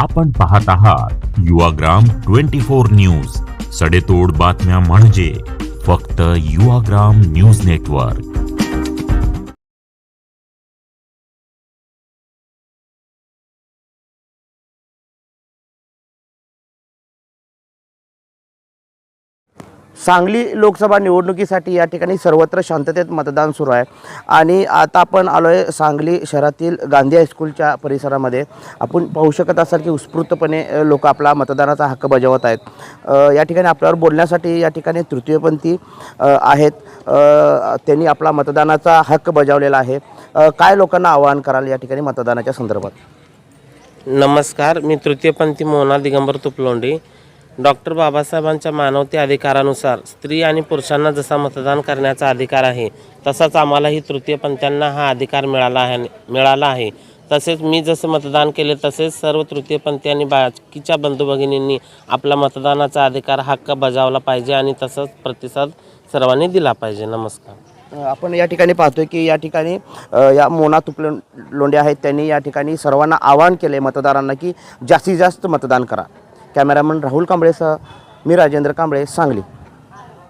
आपण पाहत आहात युवाग्राम ट्वेंटी फोर न्यूज. सडेतोड बातम्या म्हणजे फक्त युवाग्राम न्यूज नेटवर्क. सांगली लोकसभा निवडणुकीसाठी या ठिकाणी सर्वत्र शांततेत मतदान सुरू आहे. आणि आता आपण आलो आहे सांगली शहरातील गांधी हायस्कूलच्या परिसरामध्ये. आपण पाहू शकत असाल की उत्स्फूर्तपणे लोक आपला मतदानाचा हक्क बजावत आहेत. या ठिकाणी आपल्यावर बोलण्यासाठी या ठिकाणी तृतीयपंथी आहेत. त्यांनी आपला मतदानाचा हक्क बजावलेला आहे. काय लोकांना आवाहन कराल या ठिकाणी मतदानाच्या संदर्भात? नमस्कार मी तृतीयपंथी मोना दिगंबर तुपलोंडी. डॉक्टर बाबासाहेबांच्या मानवते अधिकारानुसार स्त्री आणि पुरुषांना जसा मतदान करण्याचा अधिकार आहे तसाच आम्हालाही तृतीयपंथ्यांना हा अधिकार मिळाला आहे मिळाला आहे. तसेच मी जसं मतदान केले तसेच सर्व तृतीयपंथी आणि बाकीच्या बंधू भगिनींनी आपला मतदानाचा अधिकार हक्क बजावला पाहिजे आणि तसंच प्रतिसाद सर्वांनी दिला पाहिजे. नमस्कार. आपण या ठिकाणी पाहतोय की या ठिकाणी या मोना तुपले लोंडे आहेत. त्यांनी या ठिकाणी सर्वांना आवाहन केले मतदारांना की जास्तीत जास्त मतदान करा. कॅमेरामन राहुल कांबळेसह मी राजेंद्र कांबळे सांगली.